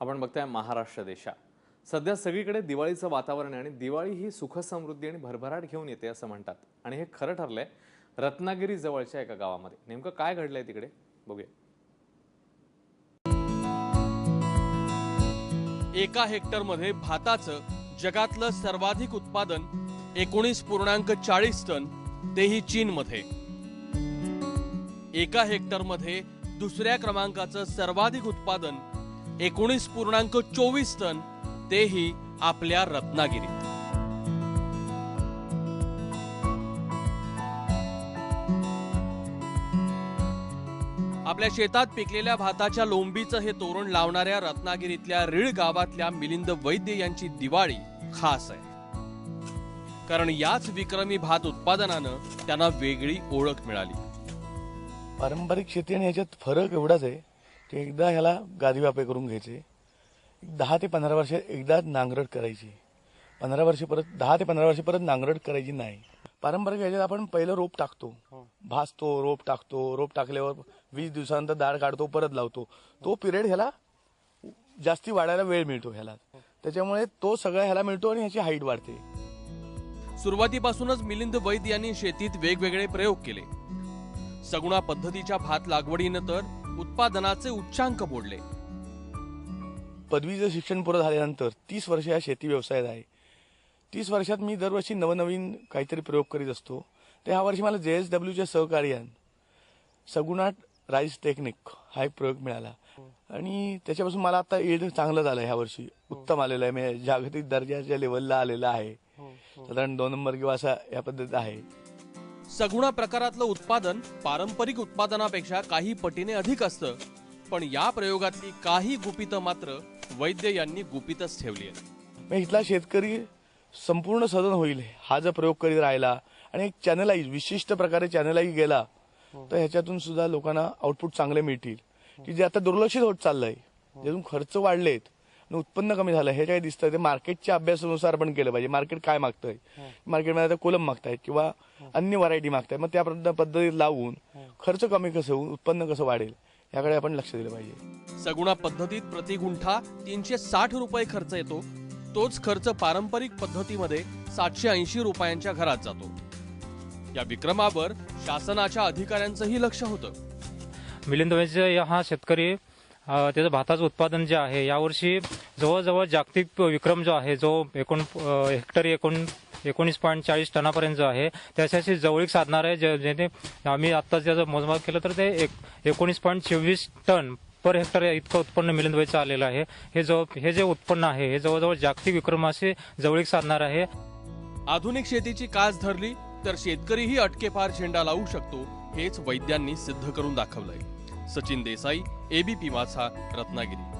आपण बघताय महाराष्ट्र देशा सध्या सगळीकडे दिवाळीचं वातावरण आहे आणि दिवाळी ही सुख समृद्धी आणि भरभराट घेऊन येते असं म्हणतात. आणि हे खरं ठरलंय रत्नागिरी जवळच्या एका गावामध्ये. नेमकं काय घडलंय तिकडे? बघूया. एका हेक्टरमध्ये भाताचं जगातलं सर्वाधिक उत्पादन एकोणीस पूर्णांक चाळीस टन तेही चीनमध्ये. एका हेक्टरमध्ये दुसऱ्या क्रमांकाचं सर्वाधिक उत्पादन एकोणीस पूर्णांक चोवीस टन तेही आपल्या रत्नागिरीत. आपल्या शेतात पिकलेल्या भाताच्या लोंबीचं हे तोरण लावणाऱ्या रत्नागिरीतल्या रिळ गावातल्या मिलिंद वैद्य यांची दिवाळी खास आहे. कारण याच विक्रमी भात उत्पादनानं त्यांना वेगळी ओळख मिळाली. पारंपरिक शेती आणि याच्यात फरक एवढाच आहे की एकदा ह्याला गादी वापे करून घ्यायचे. दहा ते पंधरा वर्ष एकदा नांगरट करायची. पंधरा वर्ष परत दहा ते पंधरा वर्ष परत नांगरट करायची नाही. पारंपरिक ह्याच्यात आपण पहिलं रोप टाकतो. भाजतो रोप टाकतो रोप टाकल्यावर वीस दिवसानंतर दाढ काढतो परत लावतो. तो पिरियड ह्याला जास्ती वाढायला वेळ मिळतो ह्याला. त्याच्यामुळे तो सगळा ह्याला मिळतो आणि ह्याची हाईट वाढते. सुरुवातीपासूनच मिलिंद वैद्य यांनी शेतीत वेगवेगळे प्रयोग केले. सगुणा पद्धतीच्या भात लागवडीनं तर उत्पादनाचे उच्चांक मोडले पदवीचं शिक्षण पूर्ण झाल्यानंतर तीस वर्ष या शेती व्यवसायात आहे. तीस वर्षात मी दरवर्षी नवनवीन काहीतरी प्रयोग करीत असतो. तर ह्या वर्षी मला जे एस डब्ल्यूच्या सहकार्यान सगुणाट राईस टेक्निक हा एक प्रयोग मिळाला. आणि त्याच्यापासून मला आता एड चांगलं झालं ह्या वर्षी. उत्तम आलेलं आहे. म्हणजे जागतिक दर्जाच्या लेवलला आलेलं आहे. साधारण दोन नंबर किंवा असा या पद्धतीत आहे. सगुणा प्रकारातलं उत्पादन पारंपरिक उत्पादनापेक्षा काही पटीने अधिक असतं. पण या प्रयोगातली काही गुपितं मात्र वैद्य यांनी गुपितच ठेवली आहेत. मग इथला शेतकरी संपूर्ण सदन होईल हा जर प्रयोग करीत राहिला आणि एक चॅनलाइज विशिष्ट प्रकारे चॅनलाइज गेला तर ह्याच्यातून सुद्धा लोकांना आउटपुट चांगले मिळतील. की जे आता दुर्लक्षित होत चाललंय ज्यातून खर्च वाढलेत आणि उत्पन्न कमी झालं. हे काय दिसतंय ते मार्केटच्या अभ्यासानुसार आपण केलं पाहिजे. मार्केट काय मागतंय? मार्केटमध्ये आता कोलम मागतायत किंवा अन्य व्हरायटी मागतायत. मग त्या पद्ध- पद्धतीत लावून खर्च कमी कसं होऊन उत्पन्न कसं वाढेल? याकडे आपण लक्ष दिलं पाहिजे. सगुणा पद्धतीत प्रति गुंठा तीनशे साठ रुपये खर्च येतो. तोच खर्च पारंपरिक पद्धतीमध्ये सातशे ऐंशी रुपयांच्या घरात जातो. या विक्रमावर शासनाच्या अधिकाऱ्यांचंही लक्ष होतं. मिलिंद वैद्य हा शेतकरी त्याचं भाताचं उत्पादन जे आहे यावर्षी जवळजवळ जागतिक विक्रम जो आहे जो एकोण हेक्टरी एकोण एकोणीस पॉईंट चाळीस टनापर्यंत जो आहे त्याच्याशी जवळीक साधणार आहे जे जेणे आम्ही आत्ताच त्याचं मोजमाप केलं तर ते एक एकोणीस पॉईंट चोवीस टन पर हेक्टर इतकं उत्पन्न मिलिंद वैद्यचं आलेलं आहे. हे जवळ हे जे उत्पन्न आहे हे जवळजवळ जागतिक विक्रमाशी जवळीक साधणार आहे. आधुनिक शेतीची कास धरली तर शेतकरीही अटकेपार झेंडा लावू शकतो हेच वैद्यांनी सिद्ध करून दाखवलंय. सचिन देसाई एबीपी माझा रत्नागिरी.